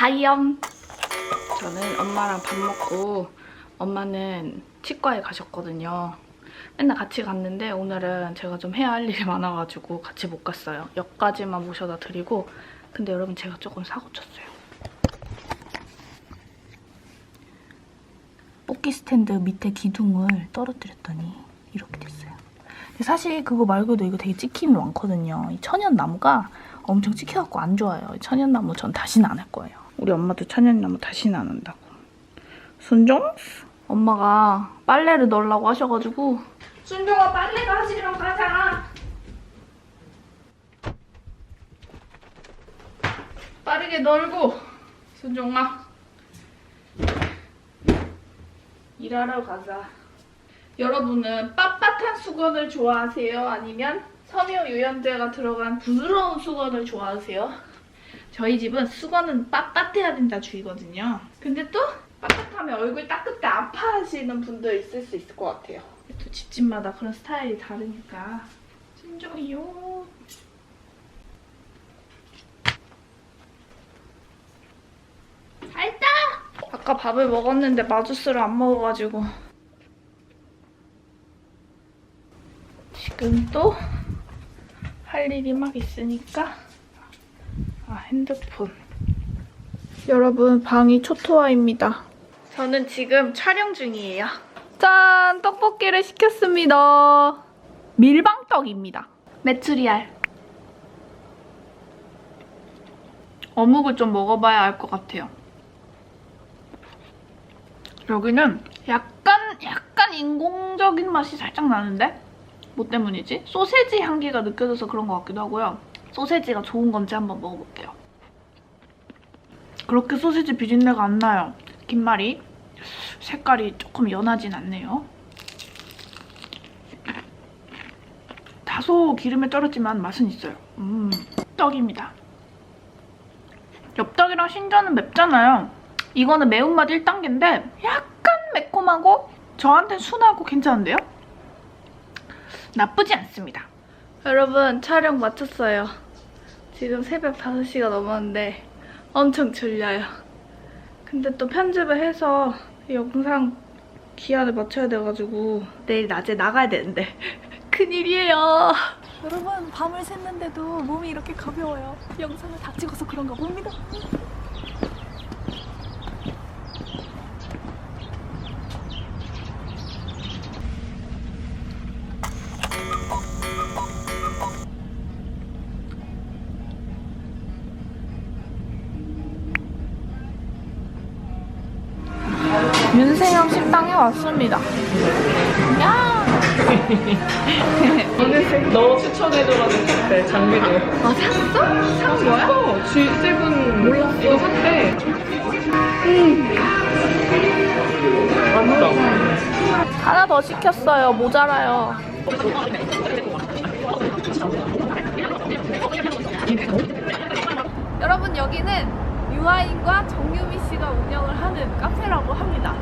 하이엄. 저는 엄마랑 밥 먹고 엄마는 치과에 가셨거든요. 맨날 같이 갔는데 오늘은 제가 좀 해야 할 일이 많아가지고 같이 못 갔어요. 역까지만 모셔다 드리고 근데 여러분 제가 조금 사고 쳤어요. 뽑기 스탠드 밑에 기둥을 떨어뜨렸더니 이렇게 됐어요. 사실 그거 말고도 이거 되게 찍힘이 많거든요. 이 천연나무가 엄청 찍혀갖고 안 좋아요. 이 천연나무 전 다시는 안 할 거예요 우리 엄마도 천연나무 다시는 안 한다고 순종? 엄마가 빨래를 넣으려고 하셔가지고 순종아 빨래가 하시러 가자 빠르게 널고 순종아 일하러 가자 여러분은 빳빳한 수건을 좋아하세요? 아니면 섬유 유연제가 들어간 부드러운 수건을 좋아하세요? 저희 집은 수건은 빳빳해야 된다 주의거든요. 근데 또 빳빳하면 얼굴 때 아파하시는 분들 있을 수 있을 것 같아요. 또 집집마다 그런 스타일이 다르니까. 진정이요. 살다! 아까 밥을 먹었는데 마주스를 안 먹어가지고 지금 또 할 일이 막 있으니까 아 핸드폰. 여러분 방이 초토화입니다. 저는 지금 촬영 중이에요. 짠! 떡볶이를 시켰습니다. 밀방떡입니다. 메추리알. 어묵을 좀 먹어봐야 알 것 같아요. 여기는 약간 약간 인공적인 맛이 살짝 나는데? 뭐 때문이지? 소세지 향기가 느껴져서 그런 것 같기도 하고요. 소세지가 좋은 건지 한번 먹어볼게요. 그렇게 소세지 비린내가 안 나요. 김말이 색깔이 조금 연하진 않네요. 다소 기름에 떨었지만 맛은 있어요. 음, 떡입니다. 엽떡이랑 신전은 맵잖아요. 이거는 매운맛 1단계인데 약간 매콤하고 저한테 순하고 괜찮은데요? 나쁘지 않습니다. 여러분 촬영 마쳤어요. 지금 새벽 5시가 넘었는데 엄청 졸려요. 근데 또 편집을 해서 영상 기한을 맞춰야 돼가지고 내일 낮에 나가야 되는데 큰일이에요. 여러분 밤을 샜는데도 몸이 이렇게 가벼워요. 영상을 다 찍어서 그런가 봅니다. 윤세영 식당에 왔습니다. 야! 너 추천해줘가지고 그때 장미도 아 샀어? 산 거야? 어, G7 몰랐어 이거 샀대 맛있다 하나 더 시켰어요. 모자라요. 여러분 여기는 유아인과 정유미 씨가 운영을 하는 카페라고 합니다.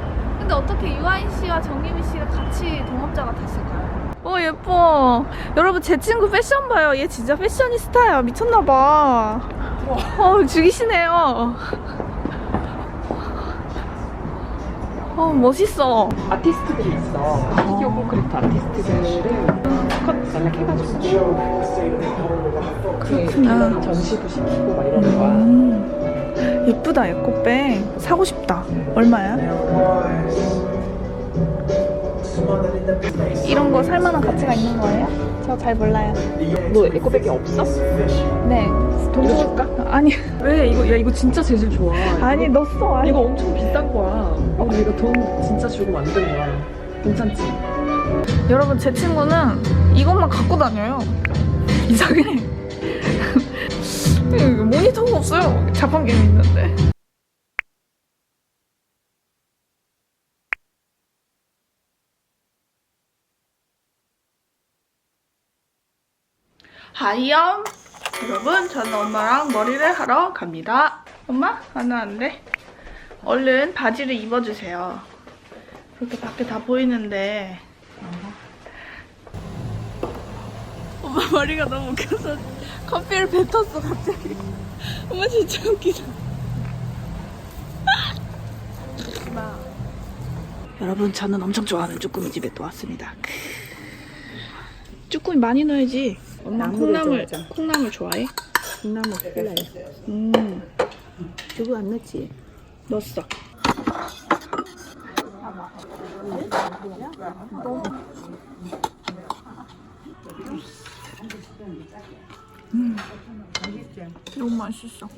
근데 어떻게 유아인 씨와 정유미 씨가 같이 동업자가 됐을까요? 어 예뻐. 여러분 제 친구 패션 봐요. 얘 진짜 패셔니스타야. 미쳤나봐. 어 죽이시네요. 어 멋있어. 아티스트들이 있어 피규어 콘크리트 아티스트들을 컷 연락해가지고 그렇구나. 그 전시도 시키고 막 이러는 거야 음, 예쁘다 에코백 사고 싶다. 얼마야? 이런 거 살만한 가치가 있는 거예요? 저 잘 몰라요. 너 에코백이 없어? 네돈 이거 줄까? 아니. 왜? 이거 야 이거 진짜 재질 좋아. 아니 이거, 넣었어. 아니. 이거 엄청 비싼 거야. 어, 이거 돈 진짜 주고 만든 거야. 괜찮지? 여러분 제 친구는 이것만 갖고 다녀요. 이상해 이거 모니터가 없어요. 자판 게임 있는데. 하이엄 여러분 저는 엄마랑 머리를 하러 갑니다. 엄마? 안 하는데? 얼른 바지를 입어주세요. 그렇게 밖에 다 보이는데. 엄마 머리가 너무 웃겨서 커피를 뱉었어 갑자기. 엄마 진짜 웃기다. 여러분 저는 엄청 좋아하는 쭈꾸미 집에 또 왔습니다. 쭈꾸미 많이 넣어야지. 엄마 콩나물 콩나물 좋아해? 콩나물 네. 좋아해. 음. 두부 안 넣지? 넣었어. 너무 음, 너무 맛있어.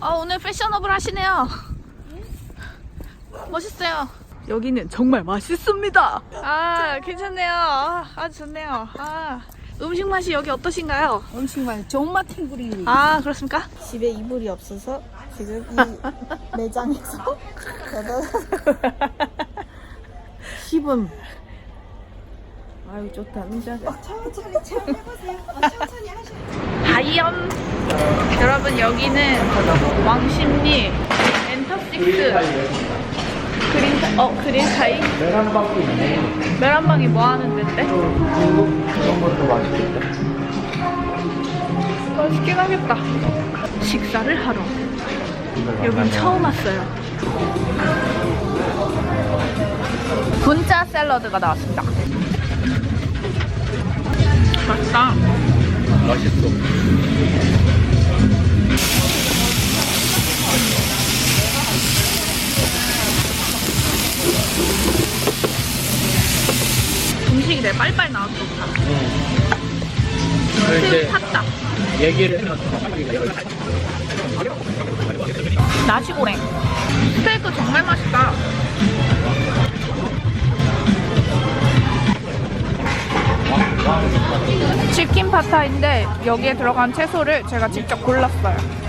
아 오늘 패셔너블 하시네요. 멋있어요. 여기는 정말 맛있습니다. 아 괜찮네요. 아, 아주 좋네요. 아 음식 맛이 여기 어떠신가요? 음식만 좋은 맛 탱구리. 아 그렇습니까? 집에 이불이 없어서 지금 이 매장에서 씹음. 아유 좋다. 진짜. 다이엄 여러분 여기는 왕십리 엔터식스 그린 어 그린카이 메란박도 있네. 메란방이 뭐 하는 데인데? 그런 것도 맛있겠다. 맛있긴 하겠다 식사를 하러 여긴 처음 왔어요 분짜 샐러드가 나왔습니다 맛있다. 맛있어. 음식이 되게 빨리빨리 나왔어. 그럴 새우 때 탔다. 얘기를 해놨어. 나시고랭. 스테이크 정말 맛있다 치킨 파타인데 여기에 들어간 채소를 제가 직접 골랐어요